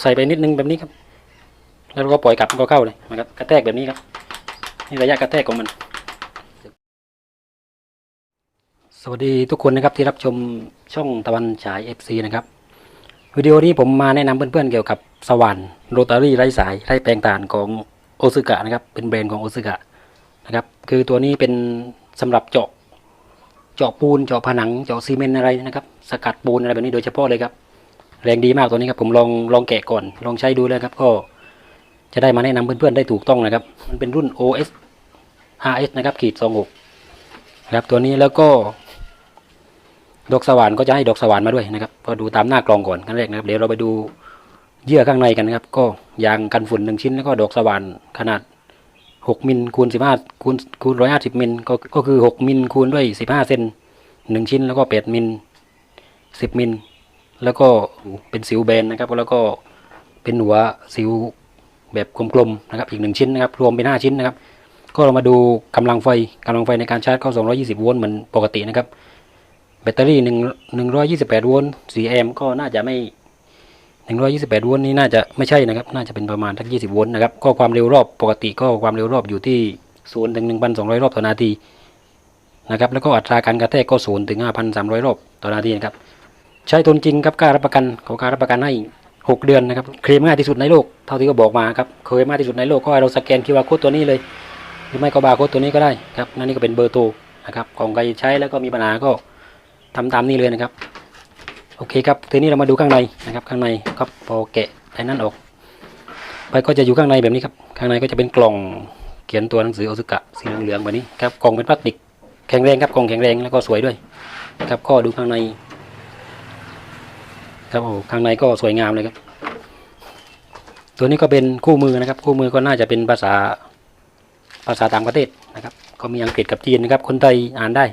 ใส่ไปนิดนึงแบบนี้ครับ แล้วเราก็ปล่อยกลับมันก็เข้าเลยนะครับกระแทกแบบนี้ครับนี่ระยะกระแทกของมัน สวัสดีทุกคนนะครับที่รับชมช่องตะวันฉาย FC นะครับวิดีโอนี้ผมมาแนะนำเพื่อนๆเกี่ยวกับสว่านโรตารี่ไร้สายไร้แปลงถ่านของโอซึกะนะครับ เป็นแบรนด์ของโอซึกะนะครับ คือตัวนี้เป็นสำหรับเจาะเจาะปูนเจาะผนังเจาะซีเมนต์อะไรนะครับ สกัดปูนอะไรแบบนี้โดยเฉพาะเลยครับ แรงดีมากตัวนี้ครับผมลองลองแกะก่อน ลองใช้ดูแล้วครับ ก็จะได้มาแนะนำเพื่อนๆได้ถูกต้องนะครับ มันเป็นรุ่น OS RS นะครับขีด26นะครับตัวนี้แล้วก็ ดอกสว่านก็จะให้ดอกสว่านมาด้วยนะครับก็ดูตามหน้ากลองก่อนขั้นแรกนะครับเดี๋ยวเราไปดูเยื่อข้างในกันนะครับ ก็ยางกันฝุ่นหนึ่งชิ้นแล้วก็ดอกสว่านขนาด 6มิลคูณ15คูณคูณ150มิลก็ก็คือ 6มิลคูณด้วย 15เซนหนึ่งชิ้นแล้วก็ 8มิล10มิล แล้วก็เป็นสิวแบนนะครับ แล้วก็เป็นหัวสิวแบบกลมๆนะครับ อีกหนึ่งชิ้นนะครับ รวมเป็น 5 ชิ้นนะครับ ก็เรามาดูกำลังไฟกำลังไฟในการชาร์จเข้า 220 โวลต์เหมือนปกตินะครับ แบตเตอรี่หนึ่งหนึ่งร้อยยี่สิบแปดโวลต์สี่แอมป์ก็น่าจะไม่หนึ่งร้อยยี่สิบแปดโวลต์นี่น่าจะไม่ใช่นะครับ น่าจะเป็นประมาณทักยี่สิบโวลต์นะครับ ก็ความเร็วรอบปกติก็ความเร็วรอบอยู่ที่ศูนย์ถึงหนึ่งพันสองร้อยรอบต่อนาทีนะครับ แล้วก็อัตราการกระแทกก็ศูนย์ถึงห้าพันสามร้อยรอบต่อนาทีนะครับ ใช้ทนจริงครับการับประกันเขากล้ารับประกันให้หกเดือนนะครับเคลมง่ายที่สุดในโลกเท่าที่เขาบอกมาครับเคยมากที่สุดในโลกก็ให้เราสแกนคิวอาร์โค้ดตัวนี้เลย หรือไม่ก็บาร์โค้ดตัวนี้ก็ได้ครับนั่นนี่ก็เป็นเบอร์โทรนะครับของใครใช้แล้วก็มีปัญหาก็ทำตามนี้เลยนะครับโอเคครับทีนี้เรามาดูข้างในนะครับข้างในครับพอแกะไอ้นั่นออก ไปก็จะอยู่ข้างในแบบนี้ครับข้างในก็จะเป็นกล่องเขียนตัวหนังสือโอซึกะสีเหลืองๆแบบนี้ครับกล่องเป็นพลาสติกแข็งแรงครับกล่องแข็งแรงแล้วก็สวยด้วยครับก็ดูข้างใน ครับโอ้ข้างในก็สวยงามเลยครับ ตัวนี้ก็เป็นคู่มือนะครับ คู่มือก็น่าจะเป็นภาษาภาษาต่างประเทศนะครับ ก็มีอังกฤษกับจีนนะครับ คนไทยอ่านได้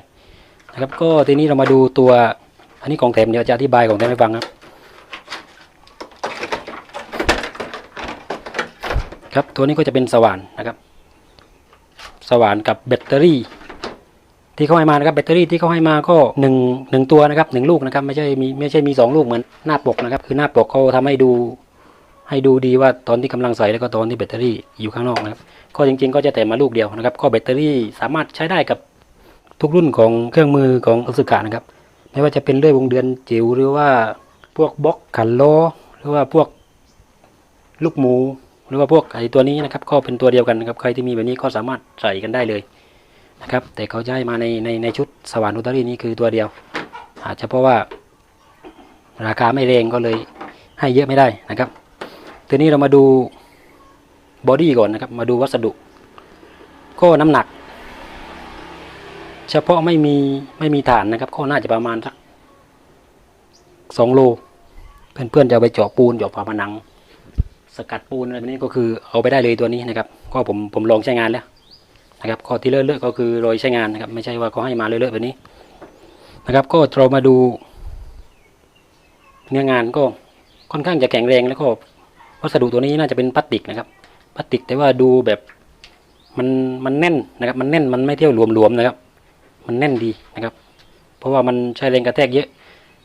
นะครับ ก็ทีนี้เรามาดูตัวอันนี้ของแถมเดี๋ยวจะอธิบายของแถมให้ฟังครับ ครับตัวนี้ก็จะเป็นสว่านนะครับ สว่านกับแบตเตอรี่ ที่เขาให้มานะครับแบตเตอรี่ที่เขาให้มาก็หนึ่งหนึ่งตัวนะครับหนึ่งลูกนะครับไม่ใช่มีไม่ใช่มีสองลูกเหมือนหน้าปกนะครับ คือหน้าปกเขาทำให้ดู ให้ดูดีว่าตอนที่กำลังใส่แล้วก็ตอนที่แบตเตอรี่อยู่ข้างนอกนะครับก็จริง ๆ ก็จะแต่มาลูกเดียวนะครับ ก็แบตเตอรี่สามารถใช้ได้กับทุกรุ่นของเครื่องมือของอ s สึกะนะครับ ไม่ว่าจะเป็นเลื่อยวงเดือนจิ๋วหรือว่าพวกบล็อกขันโลหรือว่าพวกลูกหมู หรือว่าพวกไอตัวนี้นะครับ ก็เป็นตัวเดียวกันนะครับใครที่มีแบบนี้ก็สามารถใส่กันได้เลย นะครับ แต่เขาจะให้มาในในในชุดสว่านอุตรีนี้คือตัวเดียว อาจจะเพราะว่าราคาไม่แรงก็เลยให้เยอะไม่ได้นะครับ ทีนี้เรามาดูบอดี้ก่อนนะครับ มาดูวัสดุ ก็น้ำหนัก เฉพาะไม่มีไม่มีฐานนะครับ ก็น่าจะประมาณสักสองโล เพื่อนๆจะเอาไปเจาะปูนเจาะฝาผนัง สกัดปูนอะไรแบบนี้ก็คือเอาไปได้เลยตัวนี้นะครับ ก็ผมผมลองใช้งานแล้ว นะครับข้อที่เลอะๆก็คือโรยใช้งานนะครับ ไม่ใช่ว่าเขาให้มาเลอะๆแบบนี้นะครับ ก็เรามาดูเนื้องานก็ค่อนข้างจะแข็งแรงแล้วก็วัสดุตัวนี้น่าจะเป็นพลาสติกนะครับพลาสติกแต่ว่าดูแบบมันมันแน่นนะครับ มันแน่นมันไม่เที่ยวหลวมๆนะครับ มันแน่นดีนะครับ เพราะว่ามันใช้แรงกระแทกเยอะ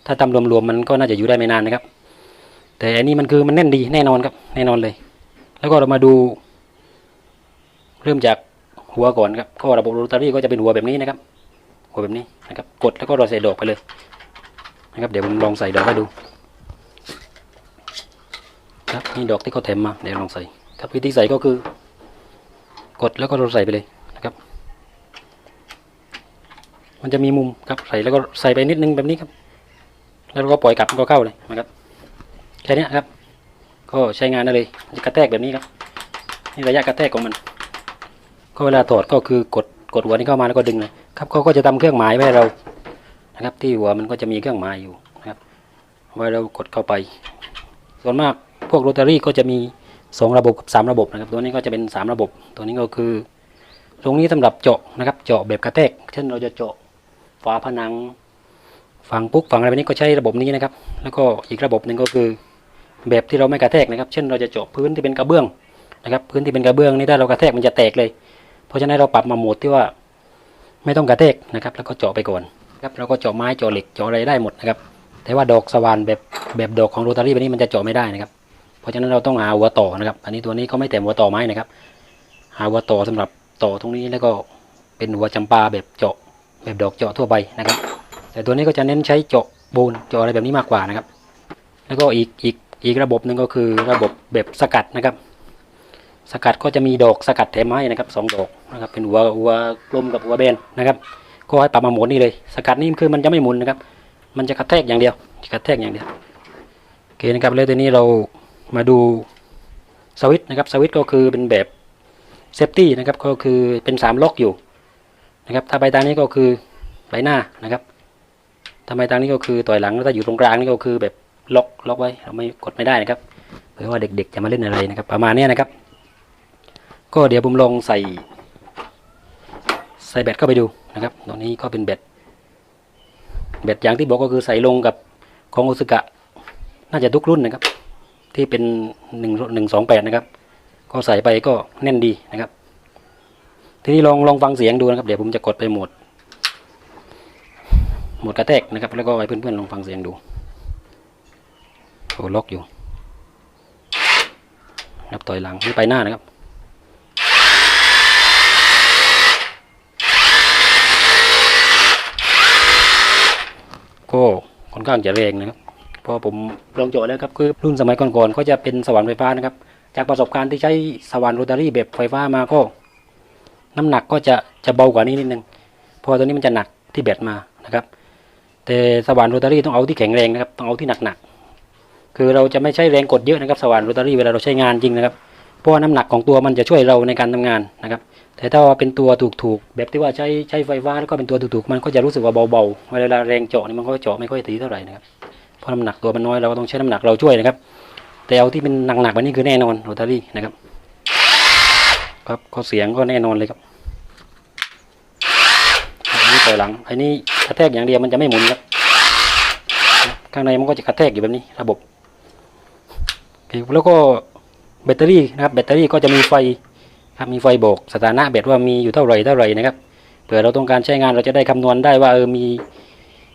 ถ้าตำรวมๆมันก็น่าจะอยู่ได้ไม่นานนะครับ แต่อันนี้มันคือมันแน่นดีแน่นอนครับ แน่นอนเลย แล้วก็เรามาดู เริ่มจาก หัวก่อนครับก็ระบบโรตารี่ก็จะเป็นหัวแบบนี้นะครับ หัวแบบนี้นะครับ กดแล้วก็เราใส่ดอกไปเลยนะครับเดี๋ยวผมลองใส่ดอกให้ดู ครับนี่ดอกที่เขาแถมมาเดี๋ยวลองใส่ ครับวิธีใส่ก็คือ กดแล้วก็เราใส่ไปเลยนะครับ มันจะมีมุมครับใส่แล้วก็ใส่ไปนิดนึงแบบนี้ครับ แล้วก็ปล่อยกลับก็เข้าเลยนะครับแค่นี้ครับ ก็ใช้งานได้เลยจะกระแทกแบบนี้ครับนี่ระยะกระแทกของมัน เวลาถอดก็คือกดกดหัวนี้เข้ามาแล้วก็ดึงเลยครับเขาก็จะทำเครื่องหมายไว้ให้เรานะครับ ที่หัวมันก็จะมีเครื่องหมายอยู่นะครับไว้เรากดเข้าไป ส่วนมากพวกโรตารี่ก็จะมีสองระบบกับสามระบบนะครับ ตัวนี้ก็จะเป็นสามระบบ ตัวนี้ก็คือตรงนี้สำหรับเจาะนะครับ เจาะแบบกระแทก เช่นเราจะเจาะฝาผนังฝังปุ๊กฝังอะไรแบบนี้ก็ใช้ระบบนี้นะครับ แล้วก็อีกระบบหนึ่งก็คือแบบที่เราไม่กระแทกนะครับ เช่นเราจะเจาะพื้นที่เป็นกระเบื้องนะครับ พื้นที่เป็นกระเบื้องนี่ถ้าเรากระแทกมันจะแตกเลย เพราะฉะนั้นเราปรับมาโหมดที่ว่าไม่ต้องกระแทกนะครับ แล้วก็เจาะไปก่อนครับเราก็เจาะไม้เจาะเหล็กเจาะอะไรได้หมดนะครับ แต่ว่าดอกสว่านแบบแบบดอกของโรตารี่แบบนี้มันจะเจาะไม่ได้นะครับ เพราะฉะนั้นเราต้องหาหัวต่อนะครับ อันนี้ตัวนี้ก็ไม่แต่หัวต่อไม้นะครับ หาหัวต่อสำหรับต่อตรงนี้แล้วก็เป็นหัวจำปาแบบเจาะแบบดอกเจาะทั่วไปนะครับ แต่ตัวนี้ก็จะเน้นใช้เจาะบูนเจาะอะไรแบบนี้มากกว่านะครับ แล้วก็อีกอีกอีกระบบหนึ่งก็คือระบบแบบสกัดนะครับ สกัดก็จะมีดอกสกัดแถมให้นะครับสองดอกนะครับเป็นหัวหัวกลมกับหัวแบนนะครับ ก็ให้ปรับมาหมุนนี่เลย สกัดนี่คือมันจะไม่หมุนนะครับ มันจะกระแทกอย่างเดียวกระแทกอย่างเดียวโอเคนะครับแล้วทีนี้เรามาดูสวิตนะครับสวิตก็คือเป็นแบบเซฟตี้นะครับก็คือเป็นสามล็อกอยู่นะครับถ้าไปทางนี้ก็คือไปหน้านะครับถ้าไปทางนี้ก็คือต่อยหลังแล้วถ้าอยู่ตรงกลางนี่ก็คือแบบล็อกล็อกไว้เราไม่กดไม่ได้นะครับเผื่อว่าเด็กๆจะมาเล่นอะไรนะครับ ประมาณนี้นะครับ ก็เดี๋ยวผมลองใส่ ใส่แบตเข้าไปดูนะครับตรงนี้ก็เป็นแบตแบตอย่างที่บอกก็คือใส่ลงกับของอซากะ น่าจะทุกรุ่นนะครับ ที่เป็นหนึ่งหนึ่งสองแปดนะครับ ก็ใส่ไปก็แน่นดีนะครับ ทีนี้ลองลองฟังเสียงดูนะครับ เดี๋ยวผมจะกดไปโหมดโหมดกระแทกนะครับ แล้วก็ให้เพื่อนๆลองฟังเสียงดูโอ้ล็อกอยู่นับต่อยหลังนี่ไปหน้านะครับ ก็ค่ อนข้างจะแรงนะครับพราะผมลองโจทย์แล้วครับคือรุ่นสมัยก่อนๆก็จะเป็นสว่านไฟฟ้านะครับ จากประสบการณ์ที่ใช้สว่านโรตารี่แบบไฟฟ้ามาก็ น้ำหนักก็จะจะเบากว่านี้นิดนึงพราะตัวนี้มันจะหนักที่แบตมานะครับ แต่สว่านโรตารี่ต้องเอาที่แข็งแรงนะครับต้องเอาที่หนักๆคือเราจะไม่ใช้แรงกดเยอะนะครับสว่านโรตารี่เวลาเราใช้งานจริงนะครับ เพราะว่าน้ำหนักของตัวมันจะช่วยเราในการทำงานนะครับ แต่ถ้าว่าเป็นตัวถูกๆแบบที่ว่าใช้ใช้ไฟฟ้าแล้วก็เป็นตัวถูกๆมันก็จะรู้สึกว่าเบาๆเวลาแรงเจาะนี่มันก็เจาะไม่ค่อยตีเท่าไหร่นะครับเพราะน้ำหนักตัวมันน้อยเราก็ต้องใช้น้ำหนักเราช่วยนะครับ แต่เอาที่เป็นหนักๆแบบนี้คือแน่นอนโรตารี่นะครับ ครับก็เสียงก็แน่นอนเลยครับอันนี้ต่อยหลังอันนี้กระแทกอย่างเดียวมันจะไม่หมุนครับข้างในมันก็จะกระแทกอยู่แบบนี้ระบบแล้วก็ แบตเตอรี่นะครับแบตเตอรี่ก็จะมีไฟครับมีไฟบอกสถานะแบตว่ามีอยู่เท่าไหร่เท่าไหร่นะครับเผื่อเราต้องการใช้งานเราจะได้คำนวณได้ว่าเออมี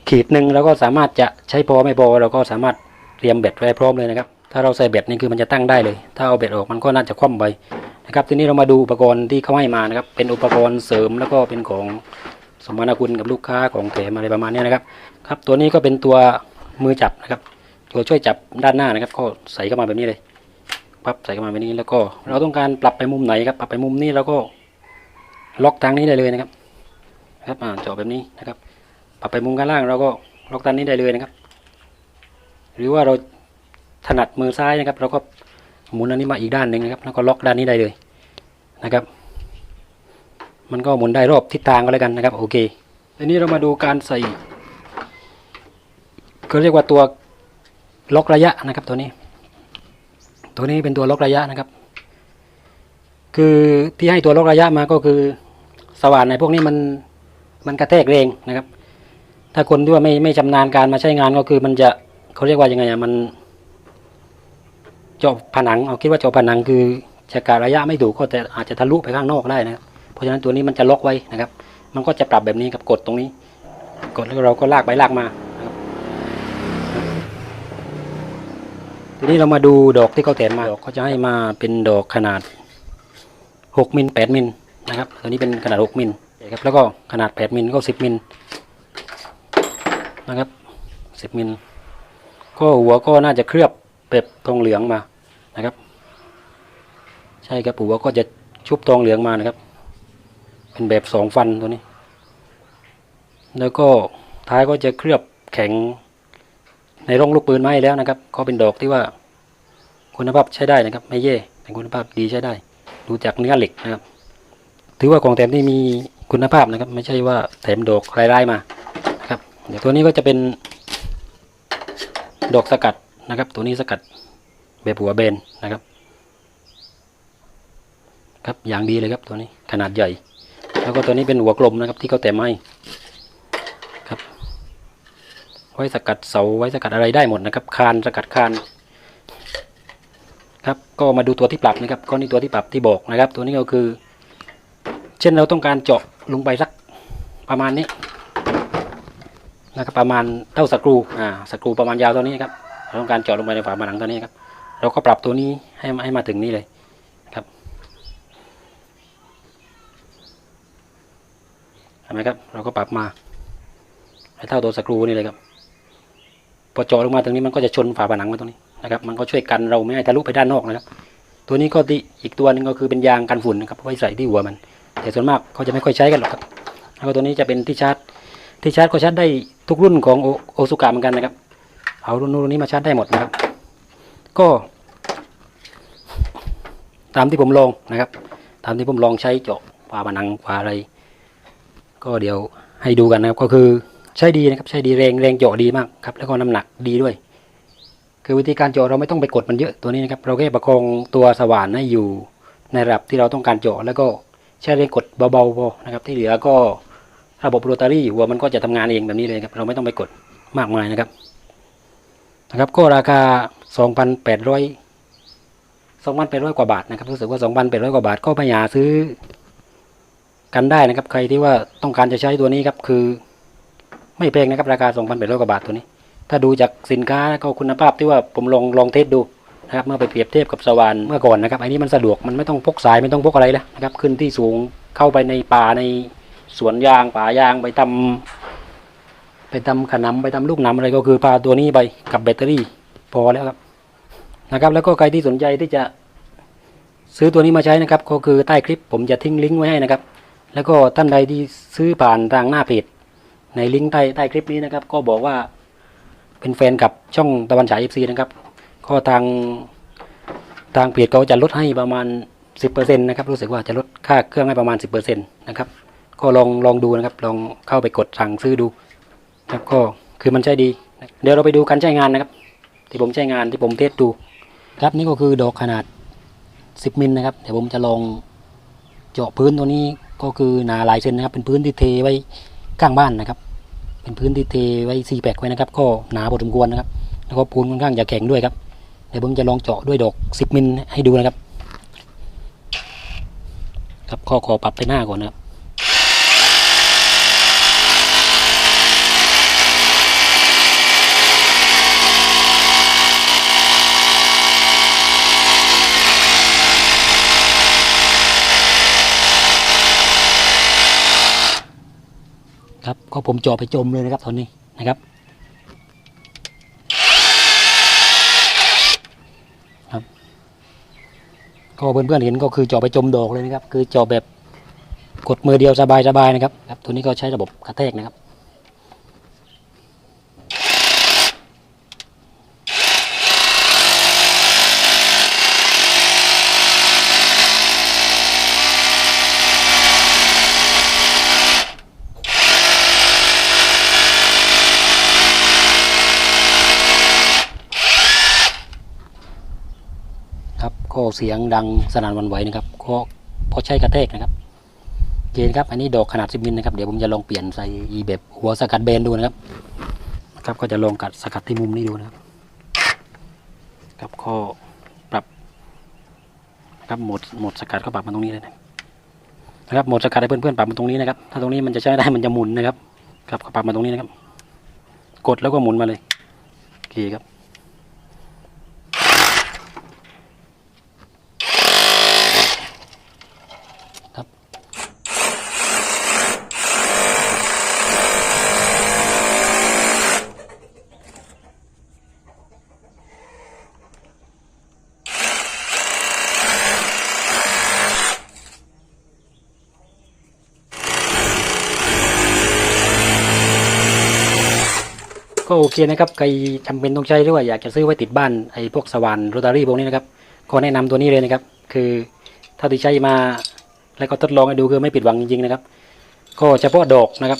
ขีดหนึ่งแล้วก็สามารถจะใช้พอไม่พอเราก็สามารถเตรียมแบตไว้พร้อมเลยนะครับ ถ้าเราใส่แบตนี่คือมันจะตั้งได้เลย ถ้าเอาแบตออกมันก็น่าจะคว่ำไปนะครับทีนี้เรามาดูอุปกรณ์ที่เขาให้มานะครับเป็นอุปกรณ์เสริมแล้วก็เป็นของสมนาคุณกับลูกค้าของแถมอะไรประมาณนี้นะครับครับตัวนี้ก็เป็นตัวมือจับนะครับตัวช่วยจับด้านหน้านะครับก็ใส่เข้ามาแบบนี้เลย ปั๊บใส่เข้ามาแบบนี้แล้วก็ เราต้องการปรับไปมุมไหนครับ ปรับไปมุมนี้แล้วก็ล็อกทางนี้ได้เลยนะครับ ครับอ่าจาะแบบนี้นะครับ ปรับไปมุมข้างล่างเราก็ล็อกทางนี้ได้เลยนะครับ หรือว่าเราถนัดมือซ้ายนะครับ เราก็หมุนอันนี้มาอีกด้านหนึ่งนะครับ แล้วก็ล็อกด้านนี้ได้เลยนะครับ มันก็หมุนได้รอบทิศทางก็แล้วกันนะครับ โอเคทีนี้เรามาดูการใส่ก็เรียกว่าตัวล็อกระยะนะครับตัวนี้ ตัวนี้เป็นตัวล็อกระยะนะครับ คือที่ให้ตัวล็อกระยะมาก็คือสว่านในพวกนี้มันมันกระแทกแรงนะครับ ถ้าคนที่ว่าไม่ไม่ชำนาญการมาใช้งานก็คือมันจะเขาเรียกว่ายังไงอะมันเจาะผนังเอาคิดว่าเจาะผนังคือจะกะระยะไม่ถูกก็แต่อาจจะทะลุไปข้างนอกได้นะครับ เพราะฉะนั้นตัวนี้มันจะล็อกไว้นะครับ มันก็จะปรับแบบนี้กับกดตรงนี้ กดแล้วเราก็ลากไปลากมานะครับ ทีนี้เรามาดูดอกที่เขาแถมมาดอกเขาจะให้มาเป็นดอกขนาดหกมิลแปดมิลนะครับตัวนี้เป็นขนาดหกมิลนะครับแล้วก็ขนาดแปดมิลก็สิบมิลนะครับสิบมิลก็หัวก็น่าจะเคลือบแบบทองเหลืองมานะครับ ใช่ครับหัวก็จะชุบทองเหลืองมานะครับ เป็นแบบสองฟันตัวนี้ แล้วก็ท้ายก็จะเคลือบแข็ง ในร่องลูกปืนมาให้แล้วนะครับก็เป็นดอกที่ว่า คุณภาพใช้ได้นะครับ ไม่แย่เป็นคุณภาพดีใช้ได้ ดูจากเนื้อเหล็กนะครับ ถือว่าของแถมที่มีคุณภาพนะครับ ไม่ใช่ว่าแถมดอกรายๆมานะครับ เดี๋ยวตัวนี้ก็จะเป็นดอกสกัดนะครับ ตัวนี้สกัดแบบหัวเบนนะครับ ครับอย่างดีเลยครับตัวนี้ขนาดใหญ่ แล้วก็ตัวนี้เป็นหัวกลมนะครับ ที่เขาแถมให้ ไว้สกัดเสาไว้สกัดอะไรได้หมดนะครับคานสกัดคานครับก็มาดูตัวที่ปรับนะครับ ก็นี่ตัวที่ปรับที่บอกนะครับ ตัวนี้ก็คือ เช่นเราต้องการเจาะลงไปสักประมาณนี้นะครับประมาณเท่าสกรูอ่าสกรูประมาณยาวเท่านี้ครับเราต้องการเจาะลงไปในฝาผนังตัวนี้ครับ เราก็ปรับตัวนี้ให้ให้มาถึงนี่เลยครับเห็นไหมครับ เราก็ปรับมาให้เท่าตัวสกรูนี่เลยครับ พอเจาะลงมาตรงนี้มันก็จะชนฝาผนังมาตรงนี้นะครับ มันก็ช่วยกันเราไม่ให้ทะลุไปด้านนอกนะครับ ตัวนี้ก็ที่อีกตัวนึงก็คือเป็นยางกันฝุ่นนะครับไว้ใส่ที่หัวมัน แต่ส่วนมากเขาจะไม่ค่อยใช้กันหรอกครับแล้วก็ตัวนี้จะเป็นที่ชาร์จ ที่ชาร์จก็ชาร์จได้ทุกรุ่นของโอซุกะเหมือนกันนะครับ เอารุ่นนู้นรุ่นนี้มาชาร์จได้หมดนะครับ ก็ ตามที่ผมลองนะครับ ตามที่ผมลองใช้เจาะฝาผนังฝาอะไร ก็เดี๋ยวให้ดูกันนะครับก็คือ ใช้ดีนะครับ ใช้ดีแรงแรงเจาะดีมากครับแล้วก็น้ำหนักดีด้วย คือวิธีการเจาะเราไม่ต้องไปกดมันเยอะตัวนี้นะครับ เราแค่ประคองตัวสว่านให้อยู่ในระดับที่เราต้องการเจาะแล้วก็ใช้แรงกดเบาๆพอนะครับ ที่เหลือก็ระบบโรตารี่หัวมันก็จะทำงานเองแบบนี้เลยครับ เราไม่ต้องไปกดมากมายนะครับนะครับ ก็ราคา 2,800 2,800 กว่าบาทนะครับรู้สึกว่า 2,800 กว่าบาทก็ไปหาซื้อกันได้นะครับ ใครที่ว่าต้องการจะใช้ตัวนี้ครับคือ ไม่แพงนะครับ ราคา2,800กว่าบาทตัวนี้ ถ้าดูจากสินค้าแล้วก็คุณภาพที่ว่าผมลองลองเทสดูนะครับเมื่อไปเปรียบเทียบกับสว่านเมื่อก่อนนะครับอันนี้มันสะดวกมันไม่ต้องพกสายไม่ต้องพกอะไรแล้วนะครับขึ้นที่สูงเข้าไปในป่าในสวนยางป่ายางไปทำไปทำขนำไปทำลูกหนำอะไรก็คือพาตัวนี้ไปกับแบตเตอรี่พอแล้วครับนะครับ แล้วก็ใครที่สนใจที่จะซื้อตัวนี้มาใช้นะครับ ก็คือใต้คลิปผมจะทิ้งลิงก์ไว้ให้นะครับ แล้วก็ท่านใดที่ซื้อผ่านทางหน้าเพจ ในลิงก์ใต้ใต้คลิปนี้นะครับ ก็บอกว่าเป็นแฟนกับช่องตะวันฉายเอฟซีนะครับ ก็ทางทางเพจเขาจะลดให้ประมาณ 10%นะครับรู้สึกว่าจะลดค่าเครื่องให้ประมาณ 10%นะครับก็ลองลองดูนะครับลองเข้าไปกดสั่งซื้อดูนะครับก็คือมันใช้ดี เดี๋ยวเราไปดูการใช้งานนะครับ ที่ผมใช้งานที่ผมเทสดูครับนี่ก็คือดอกขนาด 10มิลนะครับเดี๋ยวผมจะลองเจาะพื้นตัวนี้ก็คือนาลายเซนนะครับ เป็นพื้นที่เทไว้ข้างบ้านนะครับ เป็นพื้นที่เทไว้ซีแปกไว้นะครับ ก็หนาพอสมควรนะครับ แล้วก็ปูนค่อนข้างจะแข็งด้วยครับเดี๋ยวผมจะลองเจาะด้วยดอก 10มิลให้ดูนะครับ ครับข้อขอปรับไปหน้าก่อนนะครับ ค รับก็ผมจ่อไปจมเลยนะครับตอนนี้นะครับครับ ก็เพื่อนๆเห็นก็คือจ่อไปจมดอกเลยนะครับ คือจ่อแบบกดมือเดียวสบายๆนะครับครับ ตัวนี้ก็ใช้ระบบกระแทกนะครับ เสียงดังสนั่นวันไหวนะครับก็เพราะใช้กระแทกนะครับเจนครับอันนี้ดอกขนาด 10มิลนะครับเดี๋ยวผมจะลองเปลี่ยนใส่อีแบบหัวสกัดแบนดูนะครับนะครับก็จะลองกัดสกัดที่มุมนี้ดูนะครับครับก็ปรับครับหมดหมดสกัดก็ปรับมาตรงนี้เลยนะครับหมดสกัดให้เพื่อนๆปรับมาตรงนี้นะครับ ถ้าตรงนี้มันจะใช้ได้มันจะหมุนนะครับ ครับก็ปรับมาตรงนี้นะครับ กดแล้วก็หมุนมาเลยโอเคครับ ก็โอเคนะครับใครจำเป็นต้องใช้หรือว่าอยากจะซื้อไว้ติดบ้านไอ้พวกสว่านโรตารี่พวกนี้นะครับก็แนะนำตัวนี้เลยนะครับ คือเท่าที่ใช้มาแล้วก็ทดลองให้ดูคือไม่ผิดหวังจริงๆนะครับ ก็เฉพาะดอกนะครับ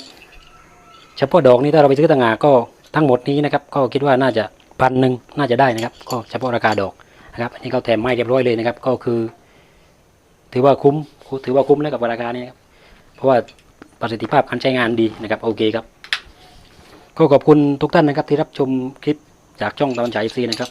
เฉพาะดอกนี้ถ้าเราไปซื้อต่างหากก็ทั้งหมดนี้นะครับ ก็คิดว่าน่าจะพันหนึ่งน่าจะได้นะครับ ก็เฉพาะราคาดอกนะครับอันนี้เขาแถมไม้เรียบร้อยเลยนะครับ ก็คือ ถือว่าคุ้มถือว่าคุ้มแล้วกับราคานี้ครับเพราะว่าประสิทธิภาพการใช้งานดีนะครับโอเคครับ ก็ขอบคุณทุกท่านนะครับที่รับชมคลิปจากช่องตะวันฉายซีนะครับ